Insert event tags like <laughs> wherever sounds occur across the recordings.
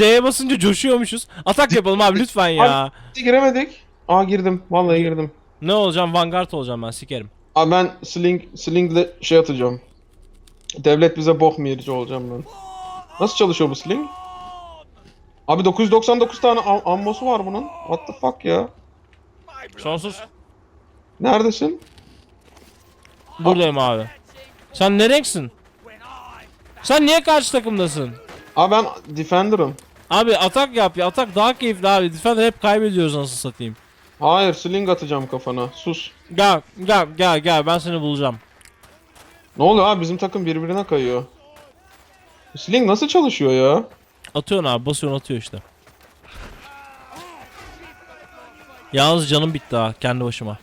C'ye basınca coşuyormuşuz. Atak yapalım abi lütfen ya. Giremedik. Aa girdim. Vallahi girdim. Ne olacağım? Vanguard olacağım ben sikerim. Abi ben sling slingle şey atacağım. Devlet bize bok miyerici olacağım ben. Nasıl çalışıyor bu sling? Abi 999 tane am- ammosu var bunun. What the fuck ya? Sonsuz. Neredesin? Buradayım abi. Sen ne renksin? Sen niye karşı takımdasın? Abi ben defender'ım. Abi atak yap ya. Atak daha keyifli abi. Defender hep kaybediyoruz nasıl satayım. Hayır sling atacağım kafana. Sus. Gel gel gel gel ben seni bulacağım. Ne oluyor abi bizim takım birbirine kayıyor. Sling nasıl çalışıyor ya? Atıyorsun abi basıyorsun atıyor işte. Yalnız canım bitti ha kendi başıma.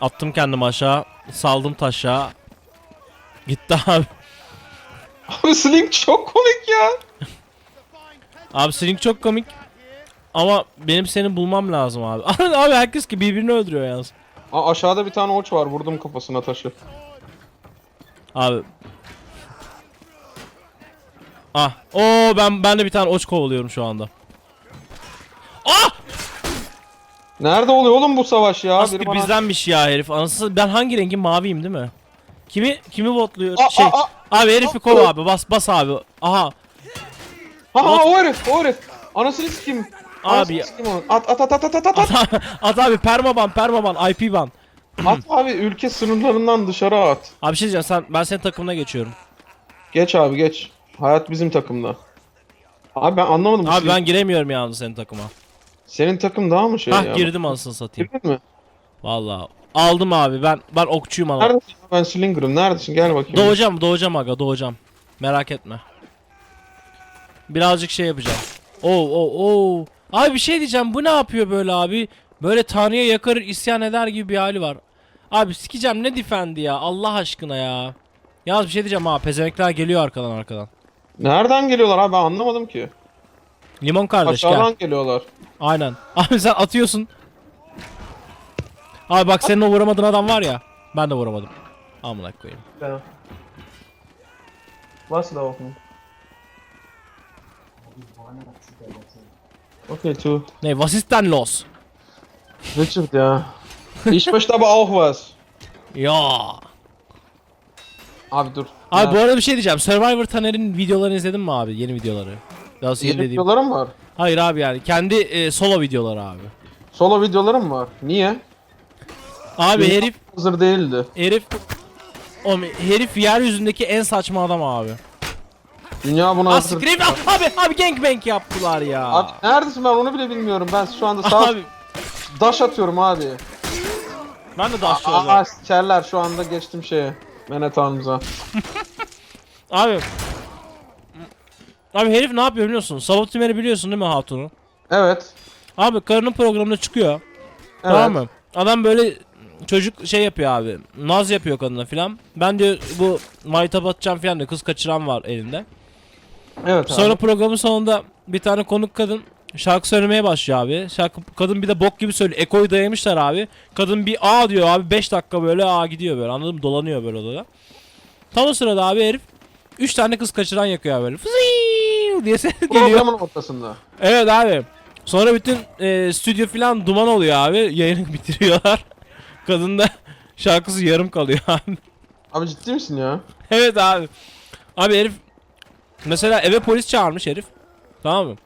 Attım kendimi aşağı. Saldım taşa. Gitti abi. Abi Sling çok komik ya. Abi senin çok komik. Ama benim seni bulmam lazım abi. <laughs> abi herkes ki birbirini öldürüyor yalnız. Aa, aşağıda bir tane oç var. Vurdum kafasına taşı. Abi. Ah. Oo ben ben de bir tane oç kovalıyorum şu anda. Ah! Nerede oluyor oğlum bu savaş ya? Biri bana- bizdenmiş ya herif. Anasını ben hangi rengin maviyim değil mi? Kimi kimi votluyor? Aa, şey. aa, aa! Abi herifi kov abi. Bas bas abi. Aha. Ha ha o herif o herif. Anasını sikeyim. Abi Anasını ya. sikeyim onu. At at at at at at at. At, abi permaban permaban IP ban. At abi ülke sınırlarından dışarı at. Abi bir şey diyeceğim sen ben senin takımına geçiyorum. Geç abi geç. Hayat bizim takımda. Abi ben anlamadım. bu Abi Sling- ben giremiyorum yalnız senin takıma. Senin takım daha mı şey Hah ya? girdim anasını satayım. Girdin mi? Vallahi aldım abi. Ben ben okçuyum ama. Neredesin? Ben Slinger'ım. Neredesin? Gel bakayım. Doğacağım, doğacağım aga, doğacağım. Merak etme. Birazcık şey yapacağım. Oo, oo, oo. Abi bir şey diyeceğim. Bu ne yapıyor böyle abi? Böyle Tanrı'ya yakarır, isyan eder gibi bir hali var. Abi sikeceğim ne defendi ya. Allah aşkına ya. Yalnız bir şey diyeceğim ha. Pezemekler geliyor arkadan arkadan. Nereden geliyorlar abi ben anlamadım ki. Limon kardeş gel. Aşağıdan geliyorlar. Aynen. <laughs> Abi sen atıyorsun. Abi bak senin o vuramadığın adam var ya. Ben de vuramadım. Amına koyayım. Was laufen? Okay, tu. Ne, was ist denn los? Richard, ja. Ich möchte aber auch was. Ya. Abi dur. Abi bu arada bir şey diyeceğim. Survivor Taner'in videolarını izledin mi abi? Yeni videoları. Daha doğrusu yeni dediğim. videolarım var. Hayır abi yani. Kendi e, solo videoları abi. Solo videolarım var. Niye? Abi Dünya herif hazır değildi. herif o herif yeryüzündeki en saçma adam abi. Dünya buna hazır. Asikrim abi abi gangbang yaptılar ya. Abi neredesin ben onu bile bilmiyorum. Ben şu anda sağ Abi daş atıyorum abi. ben de daşlı Aa olacağım. sikerler şu anda geçtim şeye. Menet Hanımıza. <laughs> Abi Abi herif ne yapıyor biliyorsun? Sabotimer'i biliyorsun değil mi Hatun'u? Evet. Abi karının programına çıkıyor. Evet. Tamam mı? Adam böyle çocuk şey yapıyor abi. Naz yapıyor kadına filan. Ben diyor bu maytap atacağım filan diyor. Kız kaçıran var elinde. Evet Sonra abi. programın sonunda bir tane konuk kadın şarkı söylemeye başlıyor abi. Şarkı kadın bir de bok gibi söylüyor. Ekoyu dayamışlar abi. Kadın bir A diyor abi 5 dakika böyle A gidiyor böyle anladın mı? Dolanıyor böyle odada. Tam o sırada abi herif 3 tane kız kaçıran yakıyor böyle. Fızıy diye ses geliyor. Evet abi. Sonra bütün e, stüdyo duman oluyor abi. Yayını bitiriyorlar. Kadın şarkısı yarım kalıyor. Abi ciddi misin ya? evet abi. Abi herif mesela eve polis çağırmış herif. Tamam mı?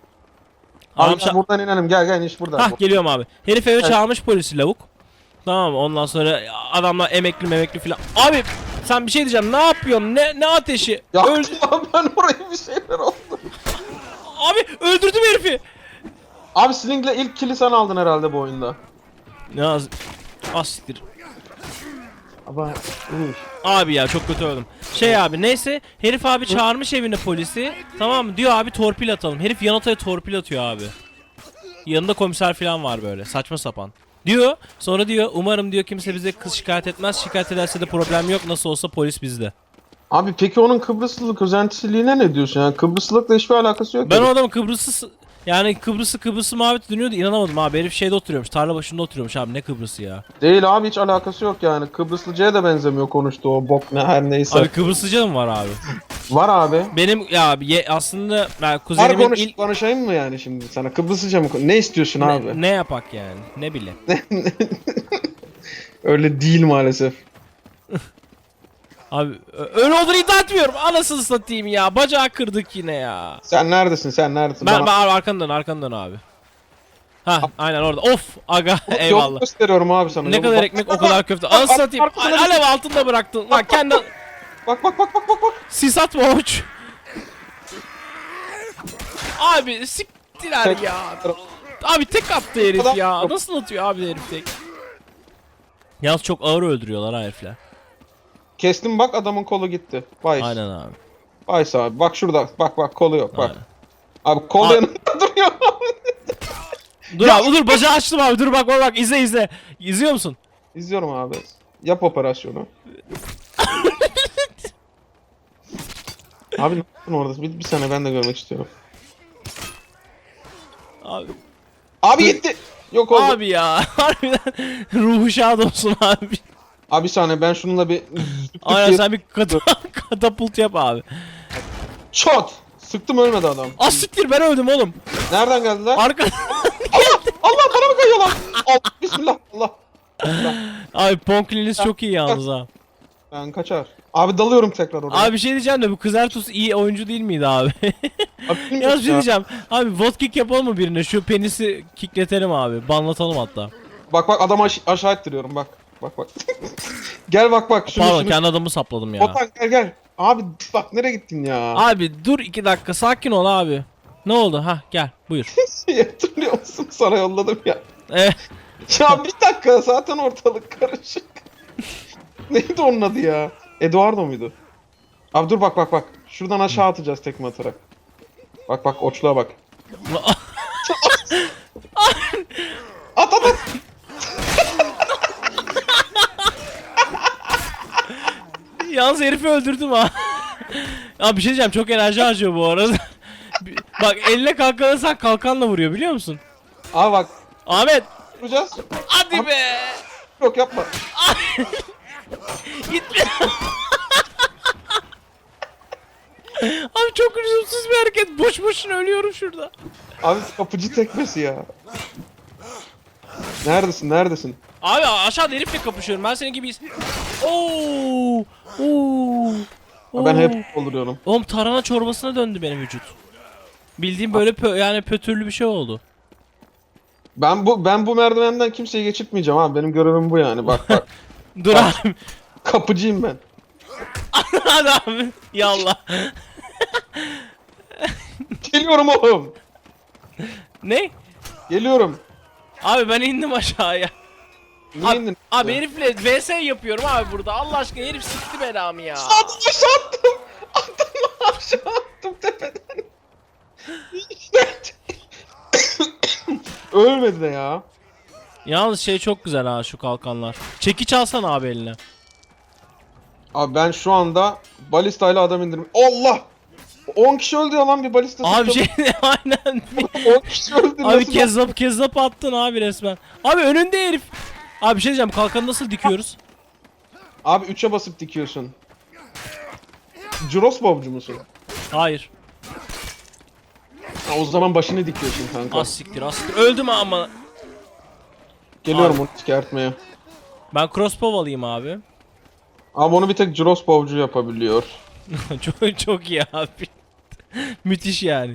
Abi Adam buradan inelim gel gel iş burada. Hah geliyorum abi. Herif eve Evet. çağırmış polisi lavuk. Tamam mı? Ondan sonra adamlar emekli memekli filan. Abi sen bir şey diyeceğim. Ne yapıyorsun? Ne ne ateşi? Ya <laughs> ben oraya bir şeyler oldu. Abi öldürdüm herifi. Abi Sling'le ilk kili sen aldın herhalde bu oyunda. Ne az... Ah siktir. Ama Abi ya çok kötü öldüm. Şey abi neyse herif abi çağırmış evine polisi. Tamam mı? Diyor abi torpil atalım. Herif yan odaya torpil atıyor abi. Yanında komiser falan var böyle saçma sapan. Diyor sonra diyor umarım diyor kimse bize kız şikayet etmez. Şikayet ederse de problem yok nasıl olsa polis bizde. Abi peki onun Kıbrıslılık özentisiliğine ne diyorsun yani? Kıbrıslılıkla hiçbir alakası yok. Ben o adamı Kıbrıs'ı Yani Kıbrıs'ı Kıbrıs'ı muhabbeti dönüyordu inanamadım abi. Herif şeyde oturuyormuş. Tarla başında oturuyormuş abi. Ne Kıbrıs'ı ya? Değil abi hiç alakası yok yani. Kıbrıslıcaya da benzemiyor konuştu o bok ne her neyse. Abi Kıbrıslıca mı var abi? Var abi. Benim ya abi ye- aslında ben Var kuzenimin konuş, ilk konuşayım mı yani şimdi sana? Kıbrıslıca mı? Ne istiyorsun abi? ne, ne yapak yani? Ne bile. <laughs> Öyle değil maalesef. Abi öyle olduğunu iddia etmiyorum. Anasını satayım ya. Bacağı kırdık yine ya. Sen neredesin sen neredesin? Ben, Bana- ben arkandan arkandan abi. Ha aynen orada. Of aga Yol eyvallah. gösteriyorum abi sana. Ne yolu. kadar Bak, ekmek bak, o kadar bak, köfte. bak, bak, satayım. Al- Alev altında bıraktın. Lan kendi Bak bak bak bak bak bak. sis atma hoç. Abi siktiler ya. Abi tek attı herif ya. Nasıl atıyor abi herif tek? Yalnız çok ağır öldürüyorlar herifler. Kestim bak adamın kolu gitti. Vice. Aynen abi. Vice abi. Bak şurada. Bak bak kolu yok bak. Aynen. Abi kol Abi- yanında <laughs> duruyor. Dur abi dur bacağı açtım abi dur bak bak bak izle izle. İzliyor musun? İzliyorum abi. Yap operasyonu. abi ne yaptın orada? Bir, bir saniye ben de görmek istiyorum. Abi, Abi gitti. Yok oldu. Abi ya <laughs> harbiden ruhu şad olsun abi. Abi bir saniye ben şununla bir <laughs> Aynen sen bir kata <laughs> katapult yap abi. Çot. Sıktım ölmedi adam. Az siktir ben öldüm oğlum. Nereden geldiler? Arka... <laughs> Allah! Allah bana mı kayıyor lan? Al, bismillah. Allah. abi Ponkliniz çok iyi yalnız ha. Ben kaçar. Abi dalıyorum tekrar oraya. Abi bir şey diyeceğim de bu Kızartus iyi oyuncu değil miydi abi? Abi, Yalnız bir şey diyeceğim. Abi vote kick yapalım mı birine? Şu penisi kickletelim abi. Banlatalım hatta. Bak bak adamı aş- aşağı ettiriyorum bak. Bak bak. <laughs> gel bak bak. Şunu, Pardon şunu. kendi adamı sapladım ya. Otan gel gel. Abi bak nereye gittin ya? Abi dur iki dakika sakin ol abi. Ne oldu? Ha gel buyur. <laughs> Hatırlıyor musun? Sana yolladım ya. Eh, <laughs> Ya bir dakika zaten ortalık karışık. Neydi onun adı ya? Eduardo muydu? Abi dur bak bak bak. Şuradan aşağı atacağız tekme atarak. Bak bak oçluğa bak. At at at. Yalnız herifi öldürdüm ha. Abi bir şey diyeceğim çok enerji harcıyor bu arada. Bak eline kalkanırsan kalkanla vuruyor biliyor musun? Abi bak. Ahmet Vuracağız. hadi be. Yok yapma. Gitme. Abi çok lüzumsuz bir hareket. Boş boşuna ölüyorum şurada. Abi kapıcı tekmesi ya. Neredesin neredesin? Abi aşağıda herifle kapışıyorum. Ben senin gibi... Oo! Oo! Ben hep oluyorum. Oğlum tarhana çorbasına döndü benim vücut. Bildiğim böyle pö- yani pötürlü bir şey oldu. Ben bu ben bu merdivenden kimseyi geçirtmeyeceğim abi. Benim görevim bu yani. Bak bak. <laughs> Dur abi. Kapıcıyım ben. Abi. Yallah. Geliyorum oğlum. ne? Geliyorum. Abi ben indim aşağıya. Niye Abi, indin? abi herifle vs yapıyorum abi burada. Allah aşkına herif sikti belamı ya. Attım aşağı attım. Aşağı attım tepeden. Ölmedi de ya. Yalnız şey çok güzel ha şu kalkanlar. Çekiç alsana abi eline. Abi ben şu anda balistayla adam indirdim. Allah! 10 kişi öldü ya lan bir balista Abi şey <laughs> aynen. <laughs> 10 kişi öldü Abi nasıl? kezzap kezzap attın abi resmen. Abi önünde herif. Abi bir şey diyeceğim kalkanı nasıl dikiyoruz? Abi 3'e basıp dikiyorsun. Juros bobcu musun? Hayır. Ha, o zaman başını dikiyorsun kanka. Az siktir az siktir. Öldüm ama. Geliyorum onu çıkartmaya. Ben crossbow alayım abi. Abi onu bir tek Juros bobcu yapabiliyor. <laughs> çok çok iyi abi. <laughs> Müthiş yani.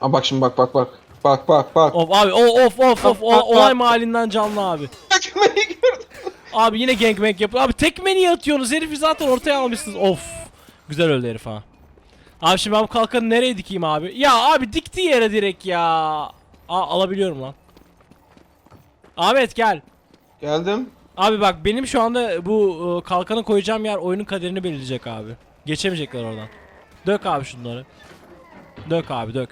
Aa bak şimdi bak bak bak. Bak bak bak. Of abi o of of of o, olay mahallinden canlı abi. <laughs> Abi yine gangbang yapıyor. Abi tekme niye atıyorsunuz? Herifi zaten ortaya almışsınız. Of. Güzel öldü herif ha. Abi şimdi ben bu kalkanı nereye dikeyim abi? Ya abi diktiği yere direkt ya. Aa, alabiliyorum lan. Ahmet gel. Geldim. Abi bak benim şu anda bu e, kalkanı koyacağım yer oyunun kaderini belirleyecek abi. Geçemeyecekler oradan. Dök abi şunları. Dök abi dök.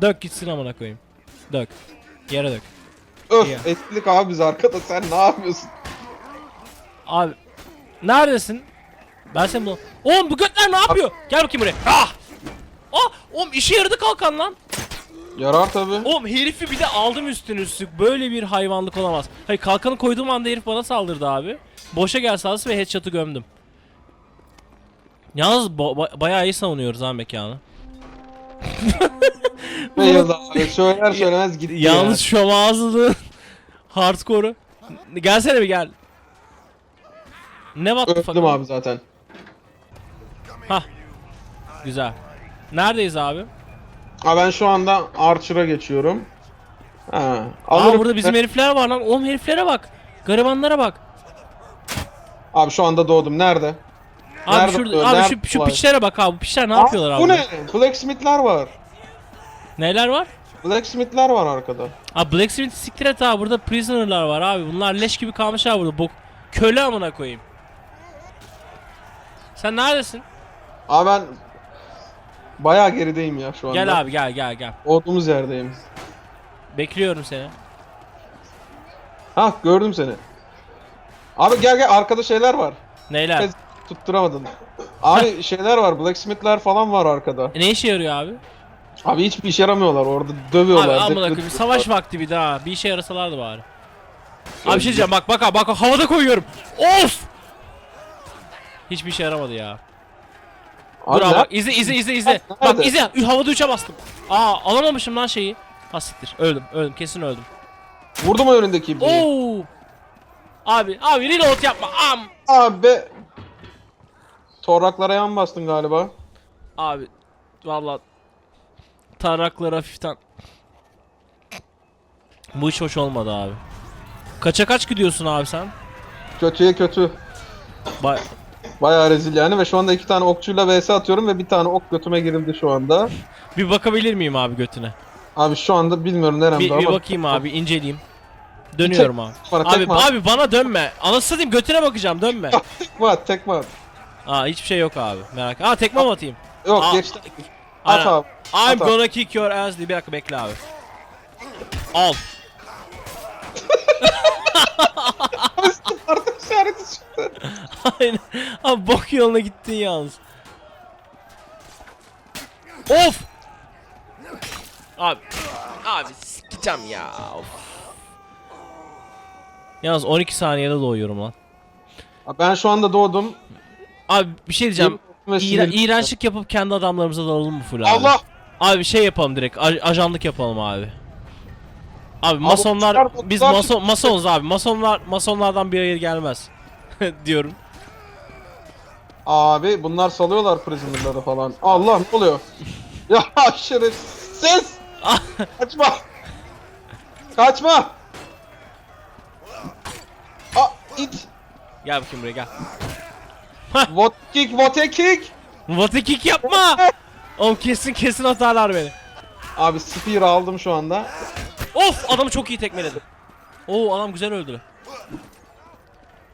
Dök gitsin amına koyayım. Dök. Yere dök. Öf Ya. etkilik abi biz arkada sen ne yapıyorsun? Abi neredesin? Ben seni bul. Oğlum bu götler ne yapıyor? Gel bakayım buraya. Ah! Ah! Oğlum işe yaradı kalkan lan. Yarar tabi. Oğlum herifi bir de aldım üstüne üstlük. Böyle bir hayvanlık olamaz. Hayır kalkanı koyduğum anda herif bana saldırdı abi. Boşa gel sağlısı ve headshot'ı gömdüm. Yalnız ba- ba- bayağı iyi savunuyoruz ha mekanı. <laughs> Beyaz abi söyler söylemez gitti Yalnız şu ağzının <laughs> hardcore'u. Gelsene bir gel. Ne what the ya. fuck? Öldüm abi zaten. Hah. Güzel. Neredeyiz abi? Ha ben şu anda Archer'a geçiyorum. Ha. Aa alırım. burada bizim herifler var lan. Oğlum heriflere bak. Garibanlara bak. Abi şu anda doğdum. Nerede? Abi Nerede şurada bu? abi Nerede şu, şu bu? piçlere bak abi. Bu piçler ne yapıyorlar abi? Bu ne? Blacksmith'ler var. Neler var? Blacksmith'ler var arkada. Abi Blacksmith siktir et abi. Burada prisoner'lar var abi. Bunlar leş gibi kalmış abi burada. Bok köle amına koyayım. Sen neredesin? Abi ben bayağı gerideyim ya şu anda. Gel abi gel gel gel. Olduğumuz yerdeyim. Bekliyorum seni. Ha gördüm seni. Abi gel gel arkada şeyler var. Neyler? Kez tutturamadın. Abi <laughs> şeyler var. Blacksmith'ler falan var arkada. E, ne işe yarıyor abi? Abi hiçbir işe yaramıyorlar orada Abi dövüyorlar. amına dö- koyayım savaş vakti bir daha. Bir işe yarasalardı bari. Abi bir şey diyeceğim bak bak abi bak havada koyuyorum. Of! Hiçbir işe yaramadı ya. Abi Dur abi bak izle izle izle izle. Nerede? Bak izle. Ü, havada uça bastım. Aa alamamışım lan şeyi. Ha siktir. Öldüm öldüm kesin öldüm. Vurdu mu önündeki ibneyi? Oo! Abi abi reload yapma. Am. Abi. Toraklara yan bastın galiba. Abi valla taraklar hafiften. Bu hiç hoş olmadı abi. Kaça kaç gidiyorsun abi sen? Kötüye kötü. Bay Bayağı rezil yani ve şu anda iki tane okçuyla vs atıyorum ve bir tane ok götüme girildi şu anda. bir bakabilir miyim abi götüne? Abi şu anda bilmiyorum neremde Bir, ama. bir bakayım abi inceleyeyim. Dönüyorum abi. Bana Abi abi bana dönme. Anasını satayım götüne bakacağım dönme. tekme at, tekme at. Aa hiçbir şey yok abi. Merak. Aa tekme mi atayım? Yok Aa, geçti. At abi. I'm At abi. gonna kick your ass diye bir dakika bekle abi. Al. Artık işareti çıktı. <laughs> Aynen. Abi bok yoluna gittin yalnız. Of! Abi. Abi sikeceğim ya. Of. Yalnız 12 saniyede doğuyorum lan. Ben şu anda doğdum. Abi bir şey diyeceğim. İğra- iğrençlik yapıp kendi adamlarımıza dalalım mı full abi? Allah! Abi bir şey yapalım direkt. aj- ajanlık yapalım abi. Abi masonlar botlar, biz botlar mason masonuz abi. Masonlar masonlardan bir hayır gelmez <laughs> diyorum. Abi bunlar salıyorlar prisoner'ları falan. Allah ne oluyor? ya <laughs> şerefsiz! <laughs> Kaçma! Kaçma! Aa it! Gel bakayım buraya gel. <laughs> What kick, what a kick! What a kick yapma. Oğlum kesin kesin atarlar beni. Abi spear aldım şu anda. Of adamı çok iyi tekmeledim. Oo adam güzel öldü.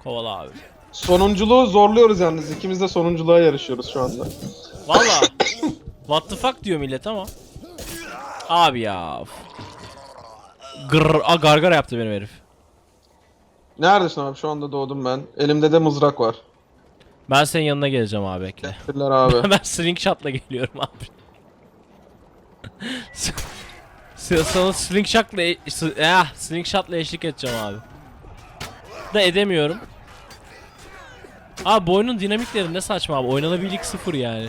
Kovala abi. Sonunculuğu zorluyoruz yalnız. İkimiz de sonunculuğa yarışıyoruz şu anda. Valla. <laughs> What the fuck diyor millet ama. Abi ya. Grrr, a gargara yaptı benim herif. Neredesin abi? Şu anda doğdum ben. Elimde de mızrak var. Ben senin yanına geleceğim abi bekle. Teşekkürler abi. <laughs> ben slingshot'la geliyorum abi. <laughs> Sana slingshot'la eh, slingshot'la eşlik edeceğim abi. Da edemiyorum. Abi bu oyunun dinamikleri ne saçma abi. Oynanabilirlik sıfır yani.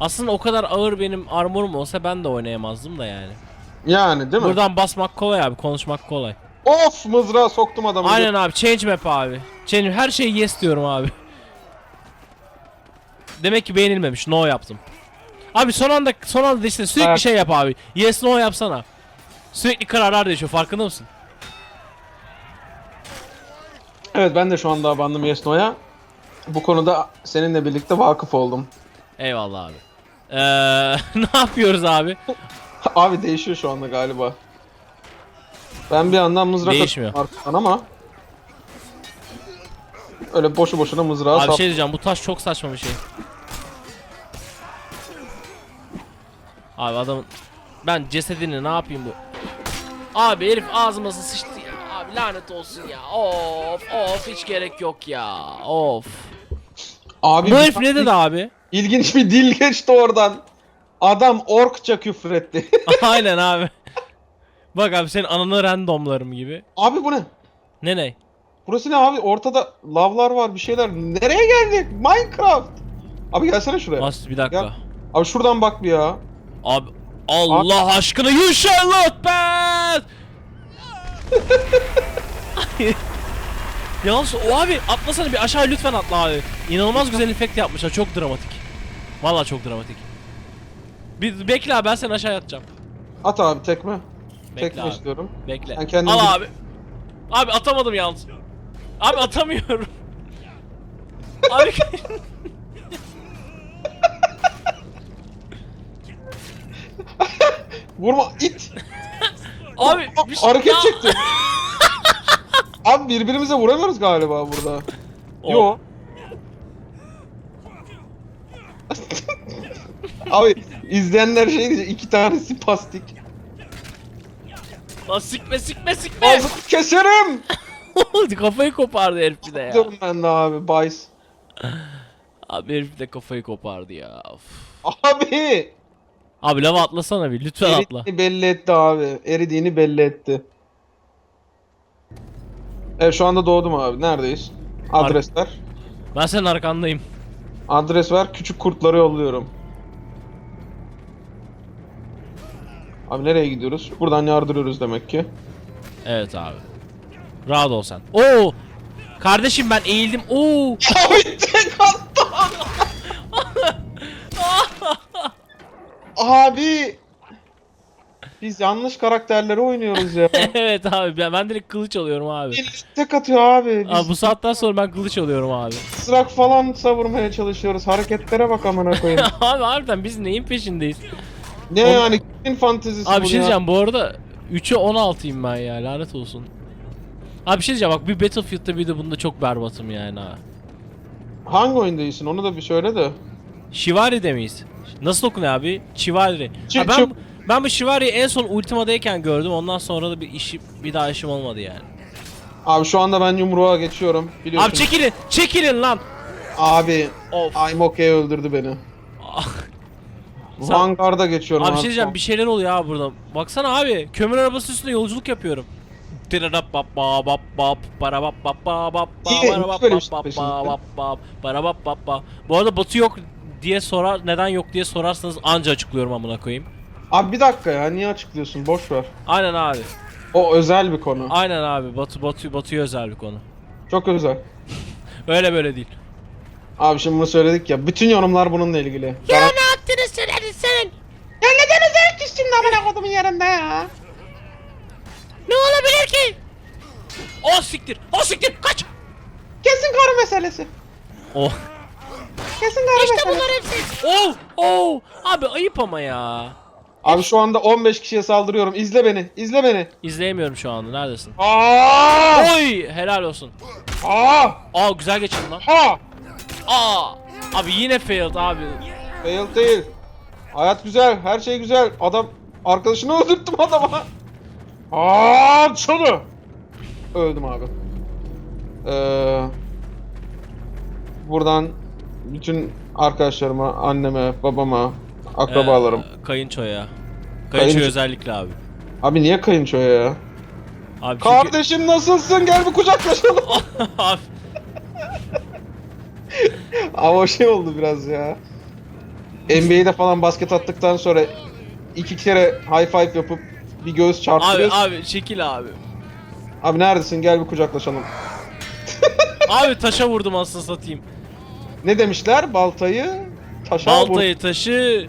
Aslında o kadar ağır benim armorum olsa ben de oynayamazdım da yani. Yani değil mi? Buradan basmak kolay abi, konuşmak kolay. Of mızrağı soktum adamı. Aynen abi, change map abi. Change her şey yes diyorum abi. Demek ki beğenilmemiş. No yaptım. Abi son anda son anda işte sürekli Evet. şey yap abi. Yes no yapsana. Sürekli kararlar değişiyor. Farkında mısın? Evet ben de şu anda abandım Yesno'ya. Bu konuda seninle birlikte vakıf oldum. Eyvallah abi. Ee, <laughs> ne yapıyoruz abi? <laughs> Abi değişiyor şu anda galiba. Ben bir yandan mızrak Değişmiyor. arkadan ama öyle boşu boşuna mızrağı Abi sap- şey diyeceğim bu taş çok saçma bir şey. Abi adamın ben cesedini ne yapayım bu? Abi herif ağzıma sıçtı ya. Abi lanet olsun ya. Of of hiç gerek yok ya. Of. Abi Bu herif ne dedi abi? ilginç bir dil geçti oradan. Adam orkça küfretti. <laughs> <laughs> Aynen abi. Bak abi senin ananı randomlarım gibi. abi bu ne? Ne ne? Burası ne abi? Ortada lavlar var bir şeyler. Nereye geldik? Minecraft. Abi gelsene şuraya. As bir dakika. Gel. Abi şuradan bak bir ya. Abi Allah aşkına you shall not pass. Yalnız o abi atlasana bir aşağı lütfen atla abi. İnanılmaz güzel efekt yapmışlar. Çok dramatik. Vallahi çok dramatik. Bir bekle abi ben seni aşağı atacağım. At abi tekme. Bekle tekme abi. istiyorum. Bekle. Ben kendim Al abi. Abi atamadım yalnız. Abi atamıyorum. <laughs> abi <laughs> Vurma it. <laughs> abi bir şey- hareket Ya- çekti. <laughs> abi birbirimize vuramıyoruz galiba burada. O- Yo. abi izleyenler şey diyecek iki tanesi pastik. Lan sikme sikme sikme. Ağzını keserim. <laughs> kafayı kopardı herif bir de ya. Diyorum ben de abi Bays. Abi herif de kafayı kopardı ya. Of. Abi. Abi lava atlasana bir lütfen atla. Eridiğini belli etti abi. Eridiğini belli etti. Evet şu anda doğdum abi. Neredeyiz? Adresler. Ben senin arkandayım. Adres ver. Küçük kurtları yolluyorum. Abi nereye gidiyoruz? Buradan yardırıyoruz demek ki. Evet abi. Rahat ol sen. Oo! Kardeşim ben eğildim. Oo! <laughs> Abi tek. Abi. Biz yanlış karakterleri oynuyoruz ya. <laughs> evet abi ben, ben direkt kılıç alıyorum abi. Birisi tek atıyor abi. Biz Abi bu saatten sonra ben kılıç alıyorum abi. sırak falan savurmaya çalışıyoruz. Hareketlere bak amına koyayım. <laughs> abi harbiden biz neyin peşindeyiz? ne Oğlum- yani kimin fantezisi Abi bir şey ya? diyeceğim bu arada 3'e 16'yım ben ya lanet olsun. Abi bir şey diyeceğim bak bir Battlefield'da bir de bunda çok berbatım yani ha. Hangi oyunda iyisin onu da bir söyle de. Shivari'de miyiz? Nasıl okunuyor abi? Chivalry. Çi- Ha, ben, çi- ben bu Shivari'yi en son Ultima'dayken gördüm. Ondan sonra da bir işi bir daha işim olmadı yani. Abi şu anda ben yumruğa geçiyorum. Biliyorsun. Abi çekilin, çekilin lan. Abi Of. I'm okay öldürdü beni. Ah. Sen- hangarda geçiyorum Abi abi. bir şey diyeceğim bir şeyler oluyor abi burada. Baksana abi kömür arabası üstünde yolculuk yapıyorum. Tirarap bap bap bap bap para bap bap bap bap İyi, para bap böyle bap bir bap şey peşinde. bap bap para bap bap bap. Bu arada Batu yok diye sorar neden yok diye sorarsanız anca açıklıyorum amına koyayım. Abi bir dakika ya niye açıklıyorsun boş ver. Aynen abi. O özel bir konu. Aynen abi. Batu Batu Batu'ya özel bir konu. Çok özel. <laughs> Öyle böyle değil. Abi şimdi bunu söyledik ya. Bütün yorumlar bununla ilgili. Ya ne yaptığını söyledin senin? Ya neden özel küstün de amına kodumun yerinde ya? Ne olabilir ki? O siktir. O siktir. Kaç. Kesin karı meselesi. Oh. Kesin karı meselesi. hepsi. Oh. Oh. Abi ayıp ama ya. Abi şu anda 15 kişiye saldırıyorum. İzle beni. izle beni. İzleyemiyorum şu anda. Neredesin? Aa! Oy. Helal olsun. Aa! Aa güzel geçin lan. Ha! Aa. Abi yine failed abi. Fail değil. Hayat güzel. Her şey güzel. Adam arkadaşını <laughs> öldürttüm adama. Aa! Çalı. Öldüm abi. Ee, buradan bütün arkadaşlarıma, anneme, babama, akrabalarım. Ee, kayınçoya. Kayınçoya Kayınço- özellikle abi. Abi niye kayınçoya ya? Abi çünkü... Kardeşim nasılsın? Gel bir kucaklaşalım. <laughs> abi. Ama şey oldu biraz ya. NBA'de falan basket attıktan sonra iki kere high five yapıp bir göğüs Abi çarptırıyorsun. Abi, abi çekil abi. neredesin? Gel bir kucaklaşalım. Abi taşa vurdum aslında satayım. Ne demişler? Baltayı taşa vur. Baltayı taşı,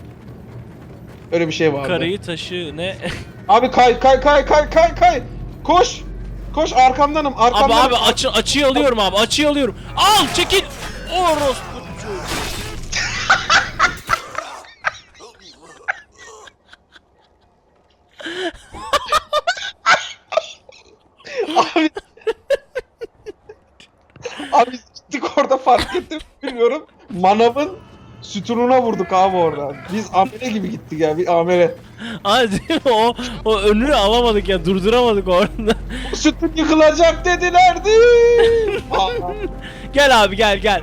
Öyle bir şey vardı. karıyı taşı ne? <laughs> Abi kay kay kay kay kay kay. Koş. Koş arkamdanım abi arkamdanım. abi açı açıyı alıyorum abi açıyı alıyorum. Al çekil. Orospu çocuğu. Abi. abi orada fark ettim bilmiyorum. Manavın sütununa vurduk abi orada. Biz amele gibi gittik ya bir amele. Mi? o o önünü alamadık ya durduramadık orada. Bu sütun yıkılacak dedilerdi. Aa, <laughs> gel abi gel gel.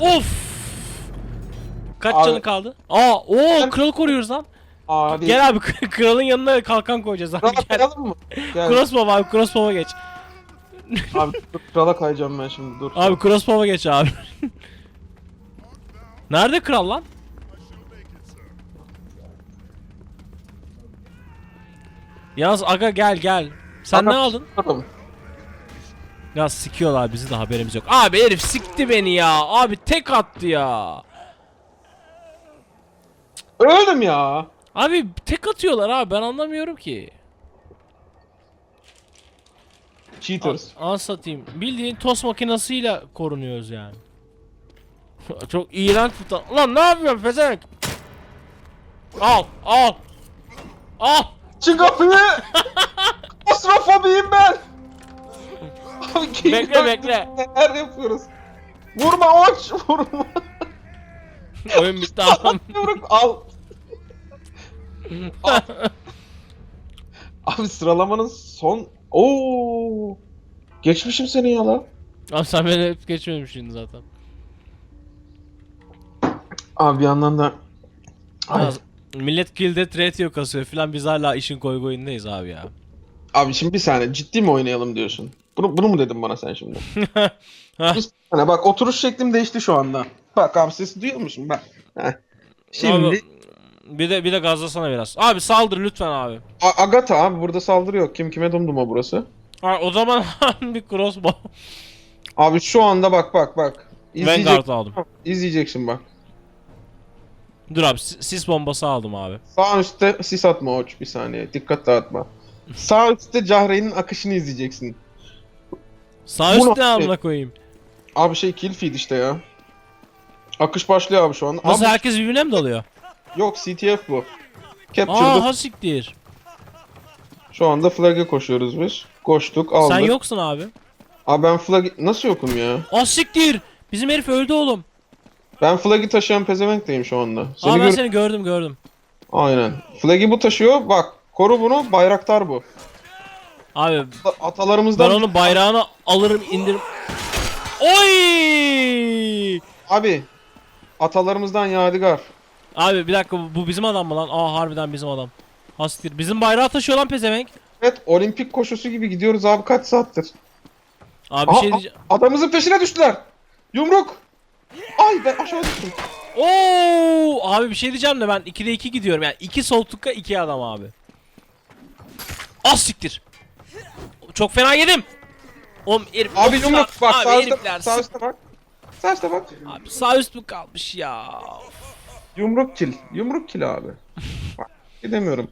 Of. Kaç Abi- canı kaldı? Aa, o kralı koruyoruz lan. Abi. Gel abi <laughs> kralın yanına kalkan koyacağız abi. Gel. kayalım mı? Gel. Crossbow'a abi crossbow'a geç. <laughs> Abi dur, krala kayacağım ben şimdi dur. Abi crossbow'a geç abi. Nerede kral lan? Yalnız aga gel gel. Sen Aga- ne aldın? Tamam. Ya sikiyorlar bizi de haberimiz yok. Abi herif sikti beni ya. Abi tek attı ya. Öldüm ya. Abi tek atıyorlar abi ben anlamıyorum ki. Cheaters. An satayım. Bildiğin tost makinesiyle korunuyoruz yani. <laughs> Çok iğrenç ta- Lan ne yapıyorsun pezevenk? Al al. Al. Çık kapıyı. <laughs> Astrofobiyim ben. Abi Bekle, bekle. Neler yapıyoruz? Vurma oç vurma. <laughs> Oyun bitti. Yumruk al. Al. Abi sıralamanın son... Oo. Geçmişim seni ya lan. Abi sen beni hep geçmemişsin zaten. Abi bir yandan da... Ay. Yalnız Millet kill'de tretio kasıyor filan biz hala işin koy koyundayız abi ya. Abi şimdi bir saniye ciddi mi oynayalım diyorsun? Bunu, bunu mu dedin bana sen şimdi? <laughs> Bir saniye bak oturuş şeklim değişti şu anda. Bak abi sesi duyuyor musun? Bak. Heh. Şimdi Abi, bir de bir de gazlasana biraz. Abi saldır lütfen abi. A- Agata abi burada saldırı yok. Kim kime dumduma burası. Ha, o zaman <laughs> bir crossbow. Abi şu anda bak bak bak. İzleyecek, Vanguard aldım. izleyeceksin bak. Dur abi sis bombası aldım abi. Sağ üstte sis atma uç bir saniye. Dikkat dağıtma. Sağ üstte Cahreyn'in akışını izleyeceksin. Sağ üstte amına koyayım. Abi şey kill feed işte ya. Akış başlıyor abi şu an. Nasıl Abi, herkes birbirine mi dalıyor? Yok CTF bu. Capture'da Aa ha siktir. şu anda flag'e koşuyoruz biz. Koştuk aldık. Sen yoksun abi. Abi ben flag nasıl yokum ya? Aa siktir. Bizim herif öldü oğlum. Ben flag'i taşıyan pezevenkteyim şu anda. Seni Aa ben gör- seni gördüm gördüm. Aynen. Flag'i bu taşıyor. Bak koru bunu. Bayraktar bu. Abi A- Atalarımızdan ben onun bayrağını alırım indiririm. Oy! abi atalarımızdan yadigar. Abi bir dakika bu- bu bizim adam mı lan? Aa harbiden bizim adam. Hastir. Bizim bayrağı taşıyor lan pezevenk. Evet olimpik koşusu gibi gidiyoruz abi kaç saattir. Abi bir şey a- diyeceğim. adamımızın peşine düştüler. Yumruk. Ay ben aşağı düştüm. Oo! Abi bir şey diyeceğim de ben 2'de 2 gidiyorum yani. 2 sol tıka 2 adam abi. Az siktir. Çok fena yedim. Oğlum herif. Abi of yumruk bak abi sağ üstte, herifler sağ sık- üstte bak. Sağ üstte bak. Abi sağ üst mü kalmış ya? Yumruk kill. Yumruk kill abi. Bak gidemiyorum.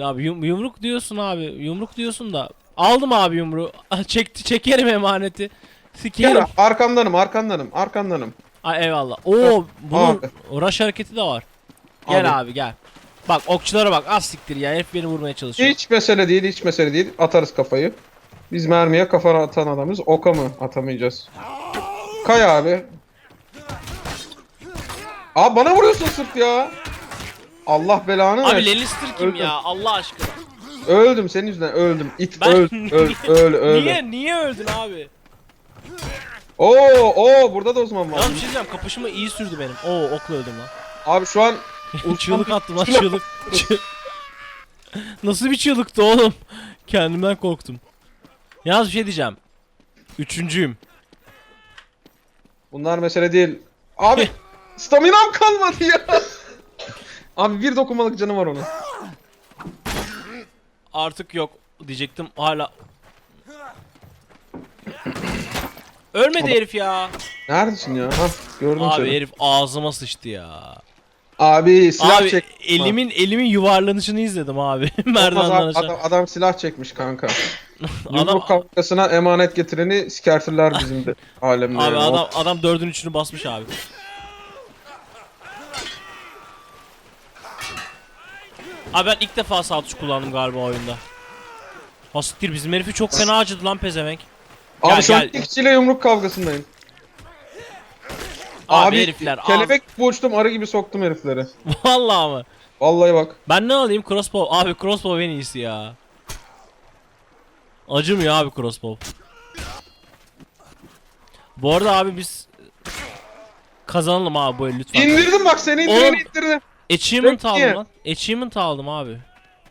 Abi yum- yumruk diyorsun abi. Yumruk diyorsun da. Aldım abi yumruğu. <laughs> Çekti çekerim emaneti. Sikerim. Gel arkandanım arkandanım arkandanım. Ay eyvallah. Oo bunun Abi. rush hareketi de var. Gel Abi. abi, gel. Bak okçulara bak az siktir ya herif beni vurmaya çalışıyor. Hiç mesele değil hiç mesele değil. Atarız kafayı. Biz mermiye kafa atan adamız. Oka mı atamayacağız? Kay abi. Abi bana vuruyorsun sırf ya. Allah belanı Abi versin. Lannister kim Öldüm. ya Allah aşkına. Öldüm senin yüzünden öldüm. İt Ben- öl öl <laughs> öl öl. Niye niye öldün abi? Oo oo burada da Osman var. Ya bir şey diyeceğim kapışımı iyi sürdü benim. Oo okla öldüm lan. Abi şu an <laughs> çığlık attım lan çığlık. Çığ- <laughs> Nasıl bir çığlıktı oğlum? Kendimden korktum. Yalnız bir şey diyeceğim. Üçüncüyüm. bunlar mesele değil. Abi staminam kalmadı ya. Abi bir dokunmalık canı var onun. Artık yok diyecektim hala. Ölmedi herif ya. Neredesin ya? Hah gördüm Abi seni. herif ağzıma sıçtı ya. Abi silah Abi çek. elimin elimin yuvarlanışını izledim abi. <laughs> Merdivenden adam, aşağı. adam, adam silah çekmiş kanka. <laughs> Adam, Yumruk kavgasına emanet getireni sikertirler bizim de <laughs> alemde. abi yani. adam adam dördün üçünü basmış abi. Abi ben ilk defa sağ tuş kullandım galiba oyunda. Hastiktir bizim herifi çok fena acıdı lan pezevenk. Abi Gel, şu an gel. kişiyle yumruk kavgasındayım. Abi, herifler kelebek uçtum arı gibi soktum herifleri. <laughs> Vallahi mı? Vallahi bak. Ben ne alayım crossbow? Abi crossbow en iyisi ya. Acımıyor abi crossbow. Bu arada abi biz Kazanalım abi bu el lütfen. İndirdim bak seni Oğlum. indirdim indirdim. Achievement iyi. aldım lan. Achievement aldım abi.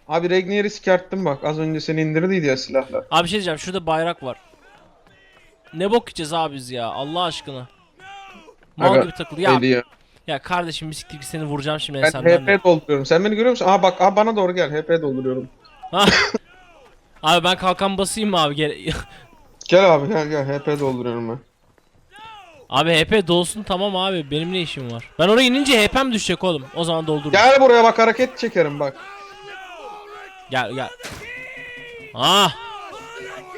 Abi Regnier'i sikerttim bak. Az önce seni indirdiydi ya silahla. Abi bir şey diyeceğim şurada bayrak var. Ne bok yiyeceğiz abi biz ya Allah aşkına. Mal Aga, gibi takıl. Ya, ya? ya kardeşim bisiklet seni vuracağım şimdi Ben senden de. HP dolduruyorum. Sen beni görüyor musun? Aa bak aa, bana doğru gel. HP dolduruyorum. <laughs> Abi ben kalkan basayım mı abi? Gel <laughs> Gel abi gel gel. HP dolduruyorum ben. Abi HP dolsun tamam abi benim ne işim var? Ben oraya inince HP'm düşecek oğlum. O zaman doldururum. Gel buraya bak hareket çekerim bak. Gel gel. Ah.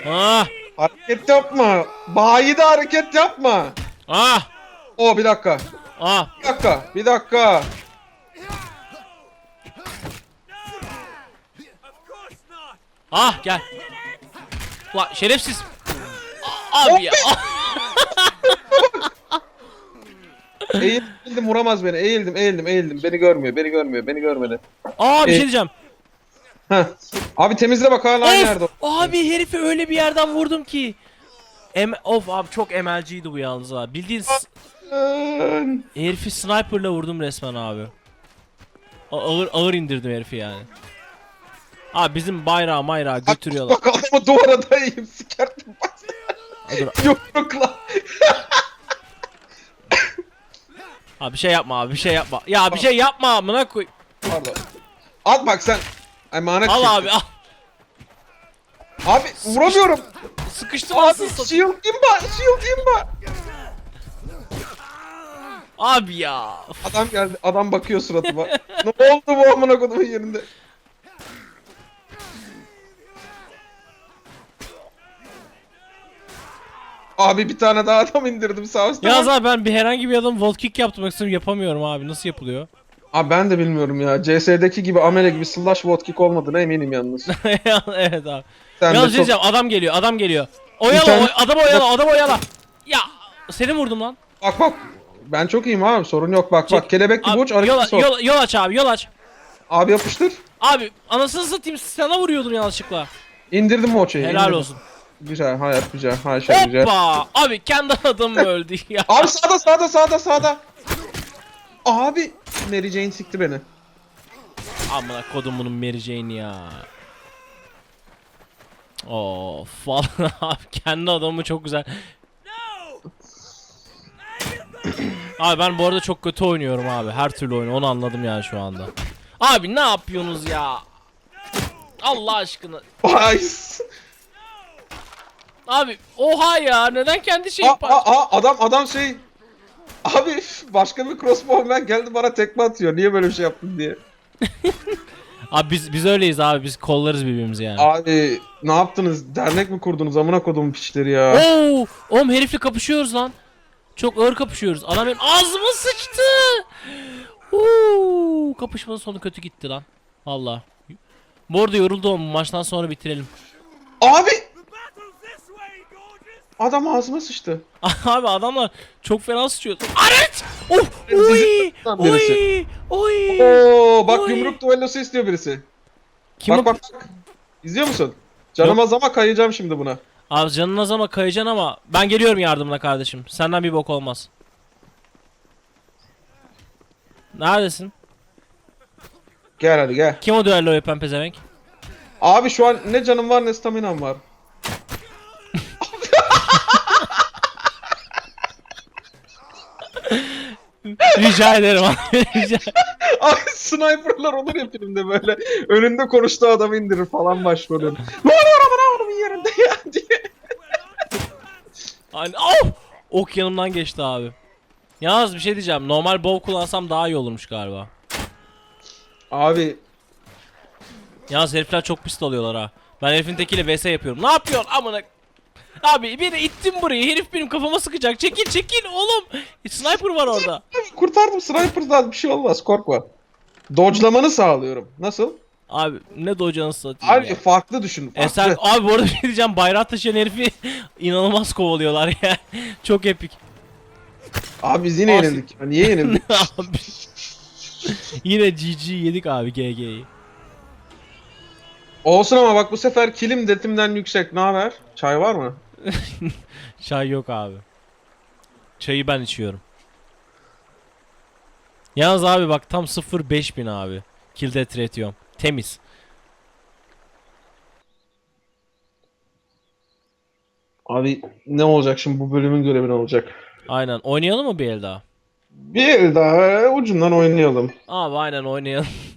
Ah. Hareket yapma. Bayi de hareket yapma. Ah. O bir dakika. Ah. Bir dakika. Bir dakika. Ah gel. Ulan şerefsiz. Abi ya. Ah. Eğildim vuramaz beni. Eğildim eğildim eğildim. Beni görmüyor. Beni görmüyor. Beni görmedi. Aa bir E- şey diyeceğim. Heh. Abi temizle bak hala aynı yerde. Of, abi herifi öyle bir yerden vurdum ki. Em of abi çok MLG'ydi bu yalnız abi. Bildiğin s- Lan. herifi sniper'la vurdum resmen abi. A- ağır ağır indirdim herifi yani. Abi bizim bayrağı mayrağı götürüyorlar. Bak adamı duvara dayayım. Sikertim. Dur. <laughs> Yumrukla. Abi bir şey yapma abi bir şey yapma. Ya bir şey yapma amına koy. Pardon. At bak sen. Emanet Al abi al. Abi vuramıyorum. Sıkıştım Abi anasını satayım. shield imba. Shield imba. Abi ya. Adam geldi. Adam bakıyor suratıma. ne oldu bu amına kodumun yerinde? Abi bir tane daha adam indirdim sağ üstte. Yalnız abi ben bir herhangi bir adam volt kick yaptırmak istiyorum yapamıyorum abi nasıl yapılıyor? Abi ben de bilmiyorum ya. CS'deki gibi amele gibi slash bot kick olmadığına eminim yalnız. <laughs> evet abi. Sen Yalnız çok... diyeceğim adam geliyor adam geliyor. Oyala tane- oy- adam oyala adam oyala. Ya seni vurdum lan. Bak bak. Ben çok iyiyim abi sorun yok bak Çek- bak kelebek gibi Abi, uç yol, sok. yol, yol aç abi yol aç. Abi yapıştır. Abi anasını satayım sana vuruyordum yanlışlıkla. İndirdim o şeyi? Helal indirdim. olsun. Güzel hayat güzel hayat güzel. Hoppa. Abi kendi adamım öldü ya. Abi sağda sağda sağda sağda. Abi Mary Jane sikti beni. Amına kodum bunun Mary Jane ya. Of vallahi <laughs> abi kendi adamı çok güzel. Abi ben bu arada çok kötü oynuyorum abi. Her türlü oyunu onu anladım yani şu anda. Abi ne yapıyorsunuz ya? Allah aşkına. Ay. Abi oha ya neden kendi şeyi Aa, aa, aa, adam adam şey. Abi başka bir crossbowman geldi bana tekme atıyor. Niye böyle bir şey yaptın diye. <laughs> Abi biz biz öyleyiz abi biz kollarız birbirimizi yani. Abi ne yaptınız? Dernek mi kurdunuz? Amına kodumun piçleri ya. Oo, oğlum herifle kapışıyoruz lan. Çok ağır kapışıyoruz. Adam benim ağzıma sıçtı. Oo, kapışmanın sonu kötü gitti lan. Valla. Bu arada yoruldum bu maçtan sonra bitirelim. Abi! Adam ağzıma sıçtı. <laughs> Abi adamlar çok fena sıçıyor. Aret! Oh! Oy! Oy! Oy! Oo, bak Oy. yumruk duellosu istiyor birisi. Kim bak o- bak bak. İzliyor musun? Canım az ama kayacağım şimdi buna. Abi canın az ama kayacaksın ama ben geliyorum yardımına kardeşim. Senden bir bok olmaz. Neredesin? Gel hadi gel. Kim o düello yapan pezevenk? Abi şu an ne canım var ne staminam var. Rica ederim abi. Rica- <laughs> Abi sniperlar olur ya filmde böyle. Önünde konuştuğu adamı indirir falan başrolün. ne oluyor amına kodumun yerinde ya diye. Hani of! Ok yanımdan geçti abi. Yalnız bir şey diyeceğim. Normal bow kullansam daha iyi olurmuş galiba. Abi Yalnız herifler çok pist alıyorlar ha. Ben herifin tekiyle vs yapıyorum. Ne yapıyorsun amına? Abi beni ittin burayı. Herif benim kafama sıkacak. Çekil çekil oğlum. Sniper var orada. kurtardım sniper'dan bir şey olmaz korkma. Dodge'lamanı sağlıyorum. Nasıl? Abi ne docanı satayım Abi ya. farklı düşün. Farklı. E sen abi bu arada bir şey diyeceğim. Bayrağı taşıyan herifi <laughs> inanılmaz kovalıyorlar ya. <laughs> çok epik. Abi biz yine As- yenildik. Niye yenildik? <laughs> abi. Yine GG yedik abi GG'yi. Olsun ama bak bu sefer kilim detimden yüksek. Ne haber? Çay var mı? <laughs> Çay yok abi. Çayı ben içiyorum. Yalnız abi bak tam 0 5000 abi. Kill death ratio. Temiz. Abi ne olacak şimdi bu bölümün görevi ne olacak? Aynen. Oynayalım mı bir el daha? Bir el daha ucundan oynayalım. Abi aynen oynayalım. <laughs>